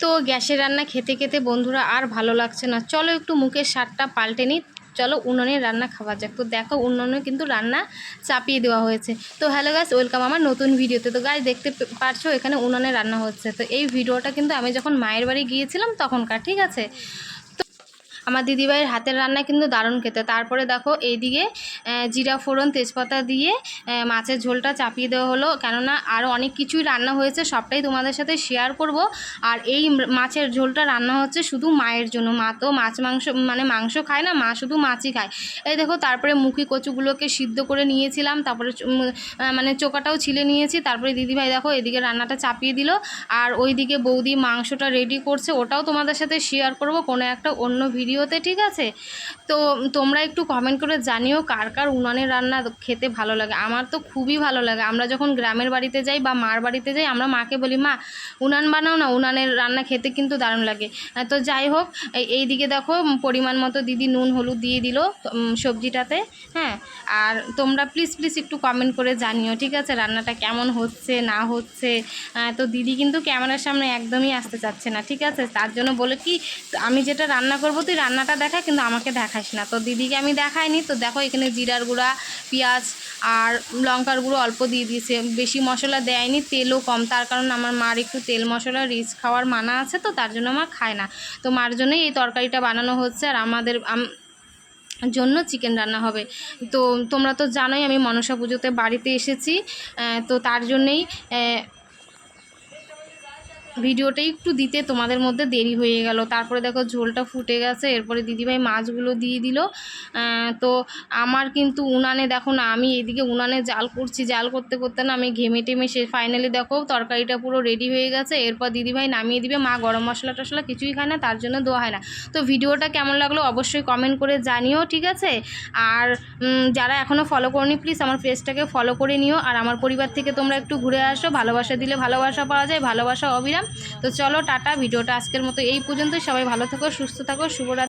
তো গ্যাসের রান্না খেতে খেতে বন্ধুরা আর ভালো লাগছে না। চলো একটু মুখের স্বাদটা পাল্টে নিই। চলো উনুনের রান্না খাওয়া যাক। তো দেখো উনুনে কিন্তু রান্না চাপিয়ে দেওয়া হয়েছে। তো হ্যালো গাছ ওয়েলকাম আমার নতুন ভিডিওতে। তো গাছ দেখতে পারছ এখানে উনুনে রান্না হচ্ছে। তো এই ভিডিওটা কিন্তু আমি যখন মায়ের বাড়ি গিয়েছিলাম তখনকার, ঠিক আছে? আমার দিদিভাইয়ের হাতের রান্না কিন্তু দারুণ খেতে। তারপরে দেখো এইদিকে জিরা ফোড়ন, তেজপাতা দিয়ে মাছের ঝোলটা চাপিয়ে দেওয়া হলো। কেননা আরও অনেক কিছুই রান্না হয়েছে, সবটাই তোমাদের সাথে শেয়ার করব। আর এই মাছের ঝোলটা রান্না হচ্ছে শুধু মায়ের জন্য। মা তো মাছ মাংস মানে মাংস খায় না, মা শুধু মাছই খায়। এই দেখো, তারপরে মুখি কচুগুলোকে সিদ্ধ করে নিয়েছিলাম। তারপরে মানে চোকাটাও ছিলে নিয়েছি। তারপরে দিদিভাই দেখো এদিকে রান্নাটা চাপিয়ে দিল। আর ওইদিকে বৌদি মাংসটা রেডি করছে, ওটাও তোমাদের সাথে শেয়ার করব। কোনো একটা অন্য ভিডিওতে, ঠিক আছে? তো তোমরা একটু কমেন্ট করে জানিও কার কার উনানের রান্না খেতে ভালো লাগে। আমার তো খুবই ভালো লাগে। আমরা যখন গ্রামের বাড়িতে যাই বা মার বাড়িতে যাই, আমরা মাকে বলি, মা, উনান বানাও না, উনানের রান্না খেতে কিন্তু দারুণ লাগে। তো যাই হোক, এই- দিকে দেখো পরিমাণ মতো দিদি নুন, হলুদ দিয়ে দিল সবজিটাতে হ্যাঁ? আর তোমরা প্লিজ প্লিজ একটু কমেন্ট করে জানিও, ঠিক আছে, রান্নাটা কেমন হচ্ছে, না হচ্ছে? তো দিদি কিন্তু ক্যামেরার সামনে একদমই আসতে চাচ্ছে না, ঠিক আছে? তার জন্য বলে কি, আমি যেটা রান্না করব, তুই রান্নাটা দেখা, কিন্তু আমাকে দেখাস না। তো দিদিকে আমি দেখাইনি, তো দেখো এখানে জিরার গুঁড়া, পেঁয়াজ আর লঙ্কার গুঁড়ো অল্প দিয়ে দিয়েছে। বেশি মশলা দেয়নি, তেলও কম। তার কারণ আমার মার একটু তেল মশলা, রিচ খাওয়ার মানা আছে তো, তার জন্য আমার খায় না। তো মার জন্যই এই তরকারিটা বানানো হচ্ছে আর আমাদের জন্য চিকেন রান্না হবে। তো তোমরা তো জানোই আমি মনসা পুজোতে বাড়িতে এসেছি তো তার জন্যেই ভিডিওটা একটু দিতে তোমাদের মধ্যে দেরি হয়ে গেল। তারপরে দেখো ঝোলটা ফুটে গেছে, এরপরে দিদিভাই মাছগুলো দিয়ে দিল। তো আমার কিন্তু উনানে দেখো না, আমি এদিকে উনানে জাল করছি। জাল করতে করতে না আমি ঘেমে টেমে সে ফাইনালি দেখো তরকারিটা পুরো রেডি হয়ে গেছে। এরপর দিদিভাই নামিয়ে দিবে। মা গরম মশলা টশলা কিছুই খায় না, তার জন্য দেওয়া হয় না। তো ভিডিওটা কেমন লাগল অবশ্যই কমেন্ট করে জানিও, ঠিক আছে? আর যারা এখনও ফলো করনি প্লিজ আমার পেজটাকে ফলো করে নিও। আর আমার পরিবার থেকে তোমরা একটু ঘুরে আসো। ভালোবাসা দিলে ভালোবাসা পাওয়া যায়, ভালোবাসা অবিরাম। তো চলো টাটা ভিডিওটা আজকের মতো এই পর্যন্তই। সবাই ভালো থাকো সুস্থ থাকো শুভরাত্রি।